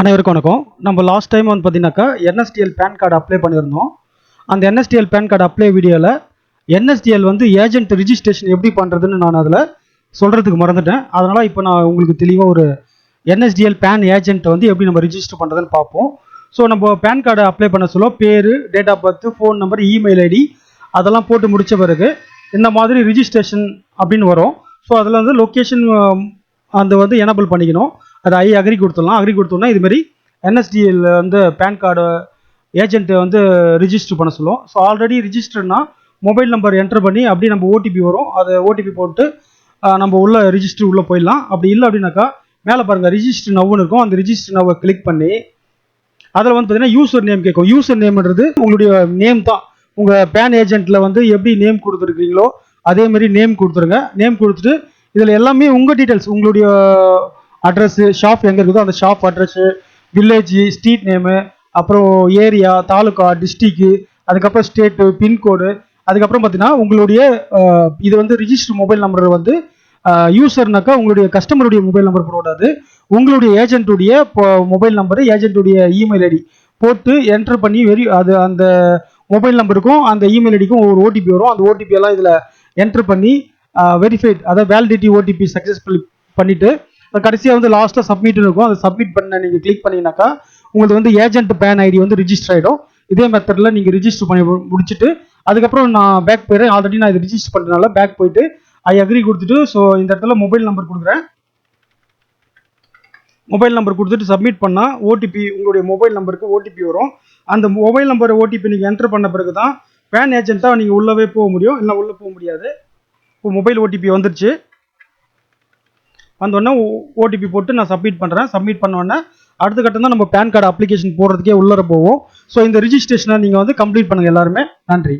அனைவருக்கும் வணக்கம். நம்ம லாஸ்ட் டைம் வந்து பார்த்தீங்கன்னாக்கா என்எஸ்டிஎல் பேன் கார்டு அப்ளை பண்ணியிருந்தோம். அந்த என்எஸ்டிஎல் பேன் கார்டு அப்ளை வீடியோவில் என்எஸ்டிஎல் வந்து ஏஜென்ட் ரிஜிஸ்ட்ரேஷன் எப்படி பண்ணுறதுன்னு நான் அதில் சொல்கிறதுக்கு மறந்துட்டேன். அதனால் இப்போ நான் உங்களுக்கு தெளிவாக ஒரு என்எஸ்டிஎல் பேன் ஏஜென்ட்டை வந்து எப்படி நம்ம ரிஜிஸ்டர் பண்ணுறதுன்னு பார்ப்போம். ஸோ நம்ம பேன் கார்டு அப்ளை பண்ண சொல்ல பேர் date of birth phone number email ID அதெல்லாம் போட்டு முடித்த பிறகு இந்த மாதிரி ரிஜிஸ்ட்ரேஷன் அப்படின்னு வரும். ஸோ அதில் வந்து லொக்கேஷன் அந்த வந்து எனபிள் பண்ணிக்கணும். அது ஐ அக்ரி கொடுத்துடலாம். அக்ரி கொடுத்தோம்னா இதுமாரி என்எஸ்டிஎல் வந்து பேன் கார்டு ஏஜென்ட்டை வந்து ரிஜிஸ்டர் பண்ண சொல்லும் ஸோ ஆல்ரெடி ரிஜிஸ்டர்னா மொபைல் நம்பர் என்டர் பண்ணி அப்படியே நம்ம ஓடிபி வரும். அதை ஓடிபி போட்டு நம்ம உள்ள ரிஜிஸ்டர் உள்ளே போயிடலாம். அப்படி இல்லை அப்படின்னாக்கா மேலே பாருங்கள் ரிஜிஸ்டர் நவ்னு இருக்கும். அந்த ரிஜிஸ்டர் நவ்வை கிளிக் பண்ணி அதில் வந்து பார்த்தீங்கன்னா யூசர் நேம் கேட்கும். யூசர் நேம்ன்றது உங்களுடைய நேம் தான். உங்கள் பேன் ஏஜென்ட்டில் வந்து எப்படி நேம் கொடுத்துருக்கீங்களோ அதே மாதிரி நேம் கொடுத்துருங்க. நேம் கொடுத்துட்டு இதில் எல்லாமே உங்கள் டீட்டெயில்ஸ் உங்களுடைய அட்ரஸ்ஸு ஷாப் எங்கே இருக்குதோ அந்த shop address village street name அப்புறம் ஏரியா தாலுக்கா டிஸ்ட்ரிக்கு அதுக்கப்புறம் ஸ்டேட்டு பின்கோடு அதுக்கப்புறம் பார்த்தீங்கன்னா உங்களுடைய இது வந்து ரிஜிஸ்டர் மொபைல் நம்பர் வந்து யூசர்னாக்கா உங்களுடைய கஸ்டமருடைய மொபைல் நம்பர் போடக்கூடாது. உங்களுடைய ஏஜென்ட்டுடைய மொபைல் நம்பரு ஏஜென்ட்டுடைய இமெயில் ஐடி போட்டு என்டர் பண்ணி வெரி அது அந்த மொபைல் நம்பருக்கும் அந்த இமெயில் ஐடிக்கும் ஒரு ஓடிபி வரும். அந்த ஓடிபி எல்லாம் இதில் என்டர் பண்ணி வெரிஃபைட் அதாவது வேலிடிட்டி ஓடிபி சக்ஸஸ்ஃபுல் பண்ணிவிட்டு கடைசியாக வந்து லாஸ்ட்டாக சப்மிட் இருக்கும். அதை சப்மிட் பண்ண நீங்கள் கிளிக் பண்ணீங்கன்னாக்கா உங்களுக்கு வந்து ஏஜென்ட் பேன் ஐடி வந்து ரிஜிஸ்டர் ஆகிடும் இதே மெத்தடில் நீங்கள் ரிஜிஸ்டர் பண்ணி முடிச்சுட்டு அதுக்கப்புறம் நான் பேக் போயிடுறேன். ஆல்ரெடி நான் இது ரிஜிஸ்டர் பண்ணுறதுனால பேக் போயிட்டு ஐ அக்ரி கொடுத்துட்டு ஸோ இந்த இடத்துல மொபைல் நம்பர் கொடுக்குறேன். மொபைல் நம்பர் கொடுத்துட்டு சப்மிட் பண்ணால் ஓடிபி உங்களுடைய மொபைல் நம்பருக்கு ஓடிபி வரும். அந்த மொபைல் நம்பர் ஓடிபி நீங்கள் என்டர் பண்ண பிறகு தான் பேன் ஏஜென்ட்டாக நீங்கள் உள்ளவே போக முடியும். இல்லை உள்ளே போக முடியாது. இப்போ மொபைல் ஓடிபி வந்துருச்சு. வந்தோடனே ஓடிபி போட்டு நான் சப்மிட் பண்ணுறேன் சப்மிட் பண்ணோடனே அடுத்த கட்டம் தான் நம்ம பேன் கார்டு அப்ளிகேஷன் போடுறதுக்கே உள்ளர போவோம். ஸோ இந்த ரிஜிஸ்ட்ரேஷனை நீங்கள் வந்து கம்ப்ளீட் பண்ணுங்கள் எல்லாருமே. நன்றி.